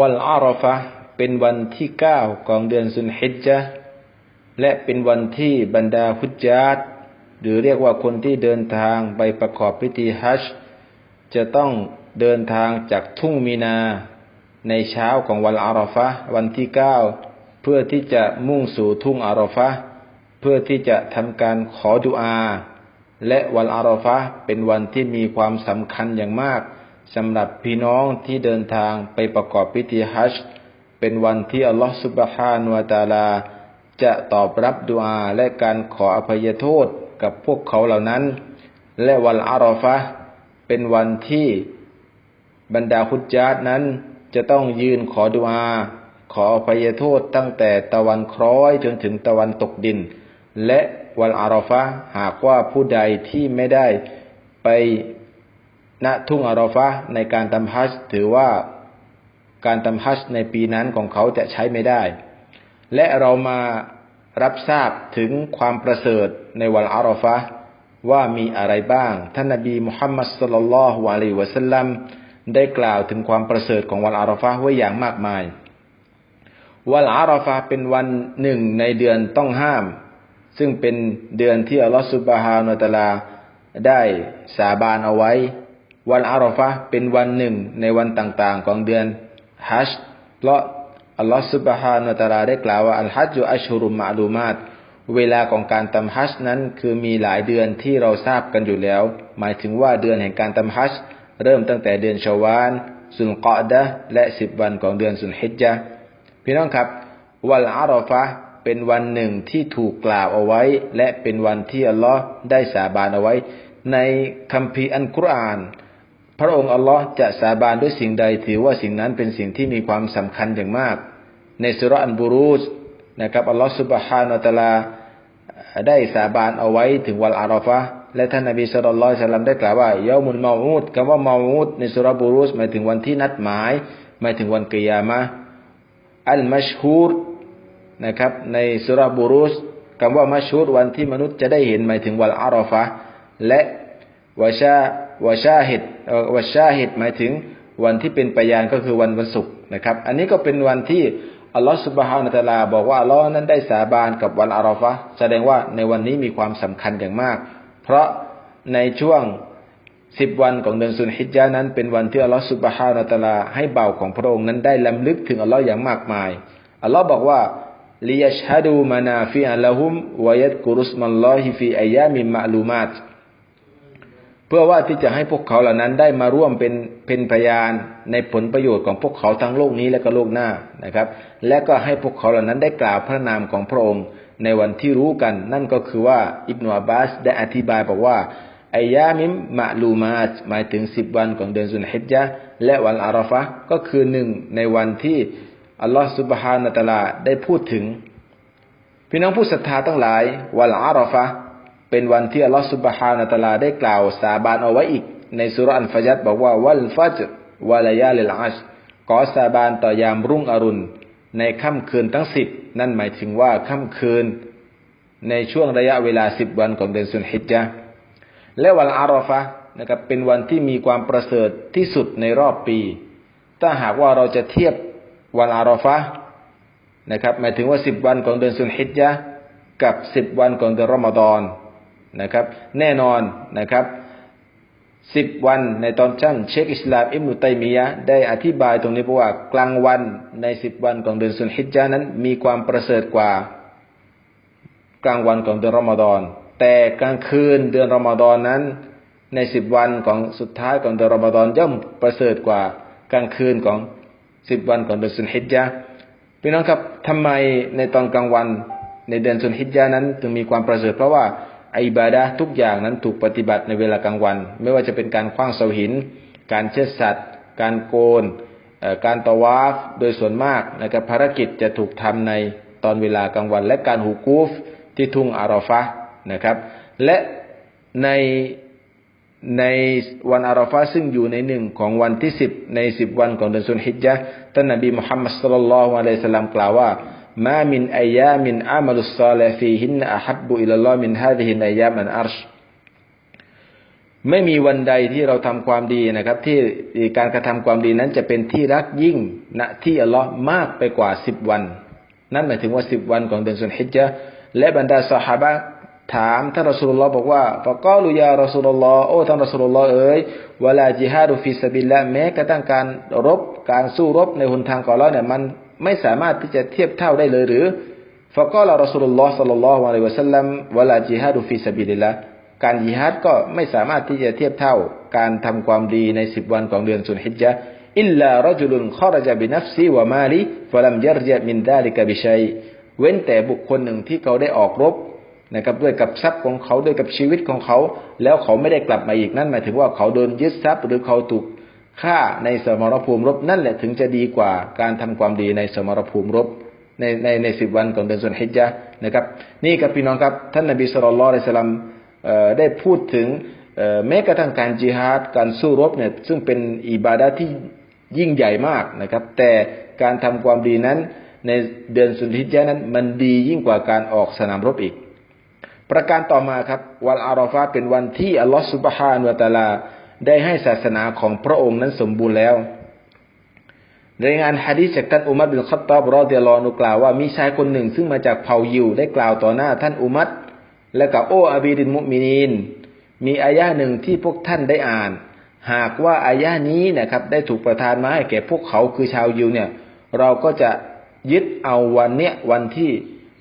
วันอารอฟะเป็นวันที่เก้าของเดือนสุนฮิจจ์และเป็นวันที่บรรดาฮุจญาตหรือเรียกว่าคนที่เดินทางไปประกอบพิธีฮัจจะต้องเดินทางจากทุ่งมีนาในเช้าของวันอารอฟะวันที่เก้าเพื่อที่จะมุ่งสู่ทุ่งอารอฟะเพื่อที่จะทำการขอดุอา และวันอารอฟะเป็นวันที่มีความสำคัญอย่างมาก สำหรับพี่น้องที่เดินทางไปประกอบพิธีฮัจญ์เป็นวันที่อัลลอฮฺสุบฮานวาตาลา จะตอบรับดุอาและการขออภัยโทษกับพวกเขาเหล่านั้น และวันอารอฟะเป็นวันที่บรรดาคุจาดนั้นจะต้องยืนขอดุอาขออภัยโทษตั้งแต่ตะวันคล้อยจนถึงตะวันตกดิน และวันอารอฟะหากว่าผู้ใดที่ไม่ได้ไป ณทุ่งอารอฟะในการทำฮัจถือว่าการทำฮัจในปีนั้นของเขาจะใช้ไม่ได้ และเรามารับทราบถึงความประเสริฐในวันอารอฟะว่ามีอะไรบ้าง ท่านนบีมุฮัมมัดสุลลัลลอฮุอะลัยวะสัลลัมได้กล่าวถึงความประเสริฐของวันอารอฟะไว้อย่างมากมาย วันอารอฟะเป็นวันหนึ่งในเดือนต้องห้าม ซึ่งเป็นเดือนที่อัลลอฮฺสุบฮานุตะลาได้สาบานเอาไว้ วันอารอฟะเป็นวันหนึ่งในวันต่างๆ ของเดือนฮัจญ์เพราะอัลลอฮฺสุบฮานุตะลาได้กล่าวว่าอัลฮัจญ์อัชฮุรุมมะลูมาตเวลาของการทำฮัจญ์นั้นคือมีหลายเดือนที่เราทราบกันอยู่แล้ว หมายถึงว่าเดือนแห่งการทำฮัจญ์เริ่มตั้งแต่เดือนชาวานสุนกอดะและสิบวันของเดือนสุนฮิจจ์พี่น้องครับ วันอารอฟะเป็นวันหนึ่งที่ถูกกล่าวเอาไว้ และเป็นวันที่อัลลอฮ์ได้สาบานเอาไว้ ในคัมภีร์อันกุรอาน พระองค์อัลลอฮ์จะสาบานด้วยสิ่งใดถือว่าสิ่งนั้นเป็นสิ่งที่มีความสำคัญอย่างมาก ในสุรอันบูรูสนะครับอัลลอฮ์สุบฮานาตะลาได้สาบานเอาไว้ถึงวันอาราฟะและท่านนบีสุลต่านสลัมได้กล่าวว่าเยามุลมาอูดคำว่ามาอูดในสุรบูรูสหมายถึงวันที่นัดหมาย หมายถึงวันกิยามะอัลมัชฮูรนะครับในสุรบูรูสคำว่ามัชฮูรวันที่มนุษย์จะได้เห็นหมายถึงวันอาราฟะและวาชาวาชาหิด วัชาหิดหมายถึงวันที่เป็นปยานก็คือวันวันศุกร์นะครับ อันนี้ก็เป็นวันที่อัลลอฮฺสุบฮานาตะลาบอกว่าอัลลอฮ์นั้นได้สาบานกับวันอาราฟะแสดงว่าในวันนี้มีความสำคัญอย่างมาก เพราะในช่วงสิบวันของเดือนสุนฮิจญานั้น เป็นวันที่อัลลอฮฺสุบฮานาตะลาให้เบาของพระองค์นั้นได้ลำลึกถึงอัลลอฮ์อย่างมากมายอัลลอฮ์บอกว่าลิยชฮดูมานาฟิอัลลฮุมวยัดกุรุสมัลลอฮิฟีอายามิมะลูมาต พื่อว่าที่จะให้พวกเขาเหล่านั้นได้มาร่วมเป็นเป็นพยานในผลประโยชน์ของพวกเขาทั้งโลกนี้และก็โลกหน้านะครับ และก็ให้พวกเขาเหล่านั้นได้กล่าวพระนามของพระองค์ในวันที่รู้กัน นั่นก็คือว่าอิบนาอับาสได้อธิบายบอกว่าอายามิมมะลูมาตหมายถึงสิบวันของเดือนสุนฮิจญะและวันอาราฟะก็คือหนึ่งในวันที่อัลลอฮฺสุบฮานาตะลาได้พูดถึง พี่น้องผู้ศรัทธาทั้งหลายวันอาราฟะ เป็นวันที่อัลลอฮฺสุบฮานาตะลาได้กล่าวสาบานเอาไว้อีก ในสุรอันฟยัดบอกว่าวัลฟัจวะลายาลิลอัชขอสาบานต่อยามรุ่งอรุณ ในค่ำคืนทั้งสิบนั่นหมายถึงว่าค่ำคืน ในช่วงระยะเวลาสิบวันของเดือนสุนฮิจญะและวันอารอฟะนะครับเป็นวันที่มีความประเสริฐที่สุดในรอบปี ถ้าหากว่าเราจะเทียบวันอารอฟะนะครับหมายถึงว่าสิบวันของเดือนสุนฮิจญะกับสิบวันของเดือนรอมฎอน นะครับแน่นอนนะครับสิบวันในตอนชั้นเชคอิสลามอิมนุตัยมียะได้อธิบายตรงนี้บอกว่ากลางวันในสิบวันของเดือนสุนฮิจานั้นมีความประเสริฐกว่า กลางวันของเดือนรอมฎอนแต่กลางคืนเดือนรอมฎอนนั้น ในสิบวันของสุดท้ายของเดือนรอมฎอนย่อมประเสริฐกว่ากลางคืนของสิบวันของเดือนสุนฮิจาพี่น้องครับทำไมในตอนกลางวันในเดือนสุนฮิจานั้นถึงมีความประเสริฐเพราะว่า อิบาดะทุกอย่างนั้นถูกปฏิบัติในเวลากลางวัน ไม่ว่าจะเป็นการคว้างเสาหิน การเชือดสัตว์ การโกน การตวาฟโดยส่วนมากนะครับภารกิจจะถูกทำในตอนเวลากลางวัน และการหูกูฟที่ทุ่งอารอฟะนะครับ และในในวันอาราฟาซึ่งอยู่ในหนึ่งของวันที่สิบในสิบวันของเดือนสุนฮิจญะท่านนบีมุฮัมมัดสุลลัลลอฮุอะลัยฮิสลามกล่าวว่า มามินอายามินอามัลุสซาลฟีหินอะฮับบุอิลลอฮ์มินฮาดิฮินอายามันอัรชไม่มีวันใดที่เราทำความดีนะครับ ที่การกระทำความดีนั้นจะเป็นที่รักยิ่งณที่อัลลอฮ์มากไปกว่าสิบวัน นั่นหมายถึงว่าสิบวันของเดือนสุนฮิจญะห์และบรรดาสหายถามท่านรอสุลลอฮ์บอกว่าฟะกาลุยารอสุลลอฮ์โอ้ท่านรอสุลลอฮ์เอ๋ยวลาจิฮาดุฟิสบิลละแม้กระทั่งการรบการสู้รบในหนทางของเราเนี่ยมัน ไม่สามารถที่จะเทียบเท่าได้เลยหรือฟะกาลรอสุลลอฮ์สัลลัลลอฮุอะลัยวะสัลลัมวลาจิฮาดุฟิสบิลละการยิฮัดก็ไม่สามารถที่จะเทียบเท่าการทำความดีในสิบวันของเดือนสุนฮิจญะอิลลารจุลุนขรจบินัฟซีวะมาลีฟะลัมยัรจมินดาลิกะบิชัยเว้นแต่บุคคลหนึ่งที่เขาได้ออกรบนะครับด้วยกับทรัพย์ของเขาด้วยกับชีวิตของเขา แล้วเขาไม่ได้กลับมาอีกนั่นหมายถึงว่าเขาโดนยึดทรัพย์หรือเขาถูก ฆ่าในสมรภูมิรบนั่นแหละถึงจะดีกว่าการทำความดีในสมรภูมิรบในในในสิบวันของเดือนสุนฮิจญะนะครับ นี่ครับพี่น้องครับท่านนบีสุลต่านละอัลสลัมได้พูดถึงแม้กระทั่งการจิฮาดการสู้รบเนี่ยซึ่งเป็นอิบาดะที่ยิ่งใหญ่มากนะครับ แต่การทำความดีนั้นในเดือนสุนฮิจญะนั้น มันดียิ่งกว่าการออกสนามรบอีก ประการต่อมาครับ วันอารอฟาเป็นวันที่อัลลอฮฺสุบฮานุวะตาลา ได้ให้ศาสนาของพระองค์นั้นสมบูรณ์แล้วรายงานฮะดีษจากท่านอุมัรบินขัตตอบรอเดียลอนุกล่าวว่ามีชายคนหนึ่งซึ่งมาจากเผ่ายิวได้กล่าวต่อหน้าท่านอุมัรและกับโออาบีดินมุมินีน มีอายะหนึ่งที่พวกท่านได้อ่าน หากว่าอายะนี้นะครับได้ถูกประทานมาให้แก่พวกเขาคือชาวยิวเนี่ย เราก็จะยึดเอาวันเนี้ยวันที่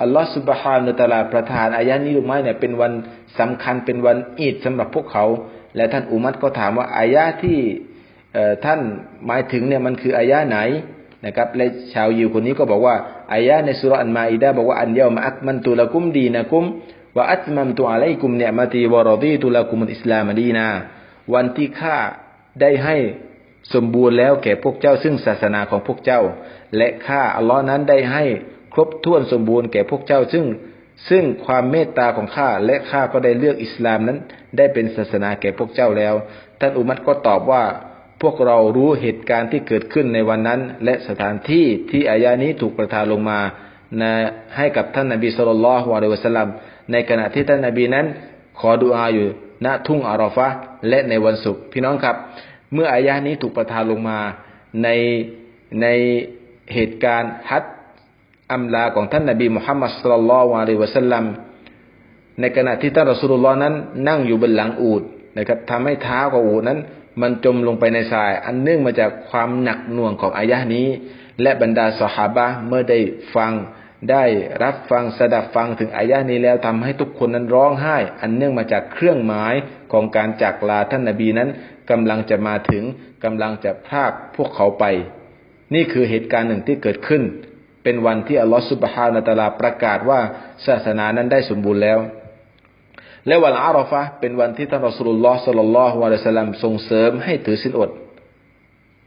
อัลลอฮฺสุบฮานุตะลาประทานอายะนี้ลงมาเนี่ยเป็นวันสำคัญเป็นวันอีดสำหรับพวกเขา และท่านอุมัตก็ถามว่าอายะที่ท่านหมายถึงเนี่ยมันคืออายะไหนนะครับและชาวยิวคนนี้ก็บอกว่าอายะในสุรอันมาอิดาบอกว่าอันเดียวมาอักมันตุละกุมดีนะกุมว่าอัตมัมตุอะลัยกุมเนียมาตีวรดีตุละกุมอิสลามดีนาวันที่ข้าได้ให้สมบูรณ์แล้วแก่พวกเจ้าซึ่งศาสนาของพวกเจ้า และข้าอัลลอฮ์นั้นได้ให้ครบถ้วนสมบูรณ์แก่พวกเจ้าซึ่ง ซึ่งความเมตตาของข้าและข้าก็ได้เลือกอิสลามนั้น ได้เป็นศาสนาแก่พวกเจ้าแล้ว ท่านอุมัตก็ตอบว่า พวกเรารู้เหตุการณ์ที่เกิดขึ้นในวันนั้น และสถานที่ที่อายานี้ถูกประทานลงมานะให้กับท่านนาบีสุลต่านละฮ์วะลัสลัมในขณะที่ท่านนาบีนั้น ขอดุอาอยู่ณทุ่งอารอฟะและในวันศุกร์พี่น้องครับ เมื่ออายะนี้ถูกประทานลงมาในในเหตุการณ์ฮัด อัมลาของท่านนบีมุฮัมมัดสุลลัลลอฮุอะลัยวะสัลลัมในขณะที่ท่านรอสุลลอฮ์นั้น นั่งอยู่บนหลังอูดนะครับทำให้เท้าของอูดนั้น มันจมลงไปในทราย อันเนื่องมาจากความหนักหน่วงของอายะนี้ และบรรดาสหาบะเมื่อได้ฟังได้รับฟังสดับฟังถึงอายะนี้แล้วทำให้ทุกคนนั้นร้องไห้ อันเนื่องมาจากเครื่องหมายของการจากลาท่านนาบีนั้นกำลังจะมาถึงกำลังจะพากพวกเขาไป นี่คือเหตุการณ์หนึ่งที่เกิดขึ้น เป็นวันที่อัลลอฮฺสุบฮานาตะลาประกาศว่าศาสนานั้นได้สมบูรณ์แล้ว และวันอารอฟะเป็นวันที่ท่านรอสุลลอฮ์สัลลัลลอฮุอะลัยฮิสลามส่งเสริมให้ถือศีลอด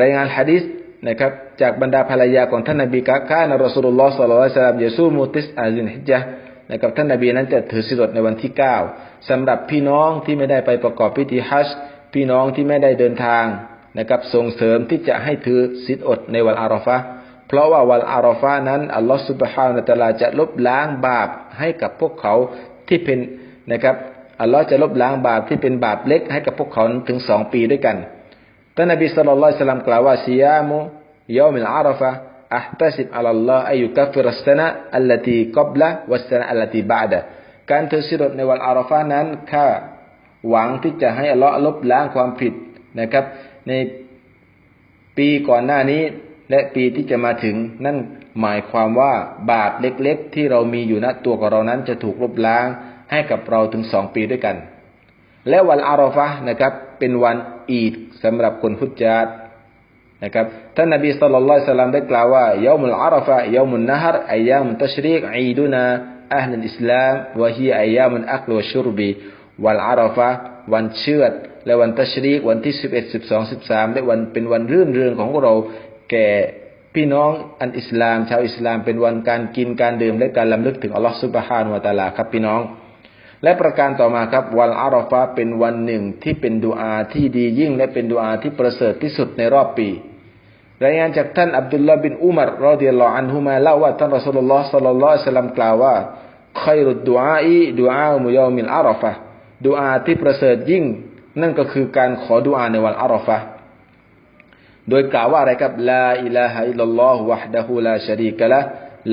รายงานฮะดิษนะครับจากบรรดาภรรยาของท่านนบีกะกานรอสุลลอฮ์สัลลัลลอฮุอะลัยฮิสลามยซูมุติสอาซินฮิจญะนะครับท่านนบีนั้นจะถือศีลอดในวันที่เก้าสำหรับพี่น้องที่ไม่ได้ไปประกอบพิธีฮัจญ์พี่น้องที่ไม่ได้เดินทางนะครับส่งเสริมที่จะให้ถือศีลอดในวันอารอฟะ เพราะว่าวันอารอฟะนั้นอัลลอฮฺสุบฮานะตะลาจะลบล้างบาปให้กับพวกเขาที่เป็นนะครับอัลลอฮ์จะลบล้างบาปที่เป็นบาปเล็กให้กับพวกเขาถึงสองปีด้วยกันท่านนบีสุลต่านละสลลัมกล่าวว่าซิยามุยอมิลอาราฟะอัตสิบอัลลอฮ์อายุกัฟิรัสตนะอัลลตีกับละวัสตนะอัลลตีบาดะการถือศีลในวันอาราฟะนั้นข้าหวังที่จะให้อัลลอฮ์ลบล้างความผิดนะครับ ในปีก่อนหน้านี้ และปีที่จะมาถึง นั่นหมายความว่าบาปเล็กๆ ที่เรามีอยู่ณตัวของเรานั้นจะถูกลบล้างให้กับเราถึงสองปีด้วยกัน และวันอารอฟะนะครับเป็นวันอีดสำหรับคนฮุจญาตนะครับท่านนบีสุลต่านสลลัมได้กล่าวว่ายามุลอาราฟะยามุลนฮารอายามุตัชรีกอีดุนาอัลอิสลามวะฮีอายามุนอักลวชุรบีวันอาราฟะวันเชือดและวันตัชรีกวันที่สิบเอ็ดสิบสองสิบสามและวันเป็นวันรื่นเริงของเรา แก่พี่น้องอันอิสลาม ชาวอิสลามเป็นวันการกินการดื่มและการลำลึกถึงอัลลอฮฺสุบฮานวะตาลาครับพี่น้อง และประการต่อมาครับวันอารอฟะเป็นวันหนึ่งที่เป็นดุอาที่ดียิ่ง และเป็นดุอาที่ประเสริฐที่สุดในรอบปี รายงานจากท่านอับดุลลาห์บินอุมารรอดิยัลลอฮุอันฮุมาเล่าว่าท่านรอสุลลอฮ์สัลลัลลอฮุอะลัยฮิสลามกล่าวว่าขยรุดดุอาอีดุอามุยอมิลอารอฟะดุอาที่ประเสริฐยิ่ง นั่นก็คือการขอดุอาในวันอาราฟะ โดยกล่าวว่าอะไรครับลาอิลาฮะอิลลัลลอฮุวะฮ์ดะฮูลาชะรีกะละ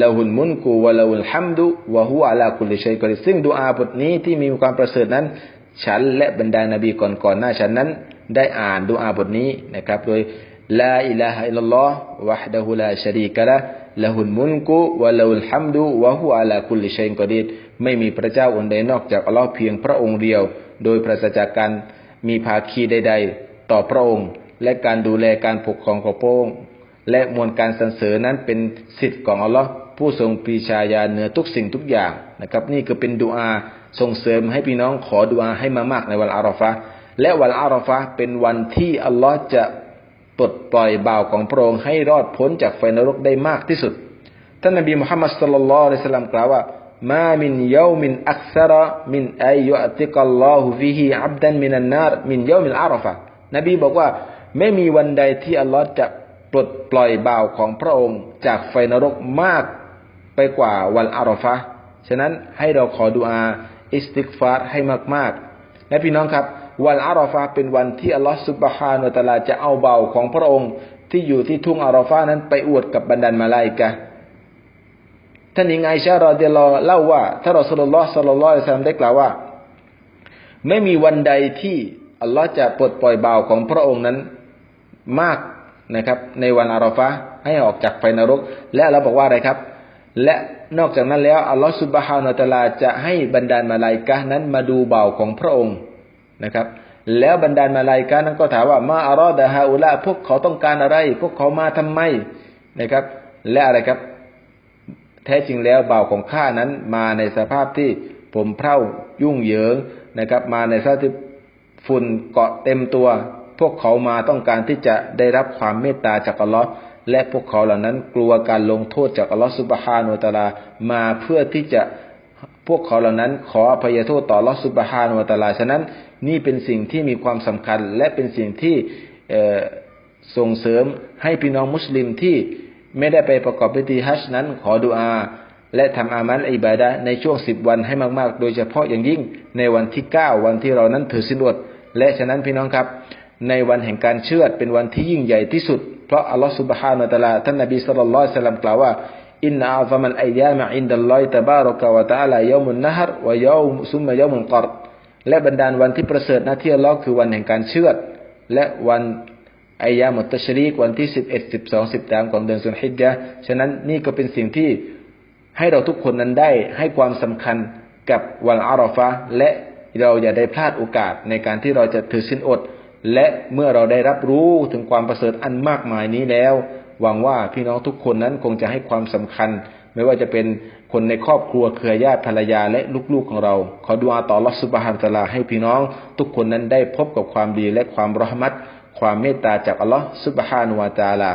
ละหุลมุนกุวะละหุลฮัมดุวะฮุอะลาคุลิชัยกอดิซึ่งดุอาบทนี้ที่มีความประเสริฐนั้น ฉันและบรรดานบีก่อนๆหน้าฉันนั้น ได้อ่านดุอาบทนี้นะครับโดยลาอิลาฮะอิลลัลลอฮ์วะฮ์ดะฮูลาชะรีกะละละหุลมุนกุวะละหุลฮัมดุวะฮุอะลาคุลิชัยกอดิไม่มีพระเจ้าองค์ใดนอกจากอัลลอฮ์เพียงพระองค์เดียว โดยปราศจากการมีภาคีใด ๆ ต่อพระองค์ และการดูแลการปกครองของพระองค์และมวลการสรรเสริญนั้นเป็นสิทธิ์ของอัลลอฮ์ผู้ทรงปีชาญาเหนือทุกสิ่งทุกอย่างนะครับ นี่คือเป็นดุอาส่งเสริมให้พี่น้องขอดุอาให้มามากในวันอาราฟะและวันอาราฟะเป็นวันที่อัลลอฮ์จะปลดปล่อยบ่าวของพระองค์ให้รอดพ้นจากไฟนรกได้มากที่สุดท่านนบีมุฮัมมัดสุลลัลลอฮุอะลัยฮิสลามกล่าวว่ามามินยามินอักษรมินอายุอัติกัลลอฮุฟิฮิอับดันมินันนารมินยามินอาราฟะนบีบอกว่า ไม่มีวันใดที่อัลลอฮ์จะปลดปล่อยบ่าวของพระองค์จากไฟนรกมากไปกว่าวันอาราฟะฉะนั้นให้เราขอดุอาอิสติกฟาร์ให้มากๆ และพี่น้องครับ วันอาราฟะเป็นวันที่อัลลอฮฺสุบฮานุตะลาจะเอาเบาของพระองค์ ที่อยู่ที่ทุ่งอาราฟะนั้นไปอวดกับบรรดามาลายกะท่านอิงไอชารอเดลอเล่าว่าท่านรอสุลลอฮ์สัลลัลลอฮุอะลัยฮิสลามได้กล่าวว่า ไม่มีวันใดที่อัลลอฮ์จะปลดปล่อยเบาของพระองค์นั้น มากนะครับในวันอาราฟะให้ออกจากไฟนรก และเราบอกว่าอะไรครับ และนอกจากนั้นแล้วอัลลอฮฺสุบฮานาตลาจะให้บรรดามาลายกะนั้นมาดูเบาของพระองค์นะครับ แล้วบรรดามาลายกะนั้นก็ถามว่ามาอารอดะฮาอุละพวกเขาต้องการอะไร พวกเขามาทำไมนะครับ และอะไรครับ แท้จริงแล้วเบาของข้านั้นมาในสภาพที่ผมเผ่ายุ่งเหยิงนะครับ มาในสภาพที่ฝุ่นเกาะเต็มตัว พวกเขามาต้องการที่จะได้รับความเมตตาจากอัลลอฮ์และพวกเขาเหล่านั้นกลัวการลงโทษจากอัลลอฮฺสุบฮานุตาลามาเพื่อที่จะพวกเขาเหล่านั้นขออภัยโทษต่ออัลลอฮฺสุบฮานุตาลาฉะนั้นนี่เป็นสิ่งที่มีความสำคัญ และเป็นสิ่งที่ส่งเสริมให้พี่น้องมุสลิมที่ไม่ได้ไปประกอบพิธีฮัจญ์นั้นขอดุอา และทำอามัลอิบาดะในช่วงสิบวันให้มาก ๆ โดยเฉพาะอย่างยิ่งในวันที่เก้าวันที่เรานั้นถือสินอดและฉะนั้นพี่น้องครับ ในวันแห่งการเชื่อเป็นวันที่ยิ่งใหญ่ที่สุด เพราะอัลลอฮฺสุบฮานาตะลาท่านนบีสุลต่านสลัมกล่าวว่าอินนาอัลฟมันอายามะอินดัลลอยตะบารกะวะตะลายอมุนนะฮ์วะยอมซุมมะยอมุนกอรและบรรดาวันที่ประเสริฐนะที่อัลลอฮ์คือวันแห่งการเชื่อและวันอายามุตตชรีกวันที่สิบเอ็ดสิบสองสิบสามของเดือนสุนฮิจยะฉะนั้นนี่ก็เป็นสิ่งที่ให้เราทุกคนนั้นได้ให้ความสำคัญกับวันอารอฟะและเราอย่าได้พลาดโอกาสในการที่เราจะถือสินอด และเมื่อเราได้รับรู้ถึงความประเสริฐอันมากมายนี้แล้วหวังว่าพี่น้องทุกคนนั้นคงจะให้ความสำคัญ ไม่ว่าจะเป็นคนในครอบครัวเครือญาติภรรยาและลูกๆของเรา ขอดุอาต่อรัสุบฮานตะลาให้พี่น้องทุกคนนั้นได้พบกับความดีและความรหมัดความเมตตาจากอัลลอฮฺสุบฮานุวาตาลา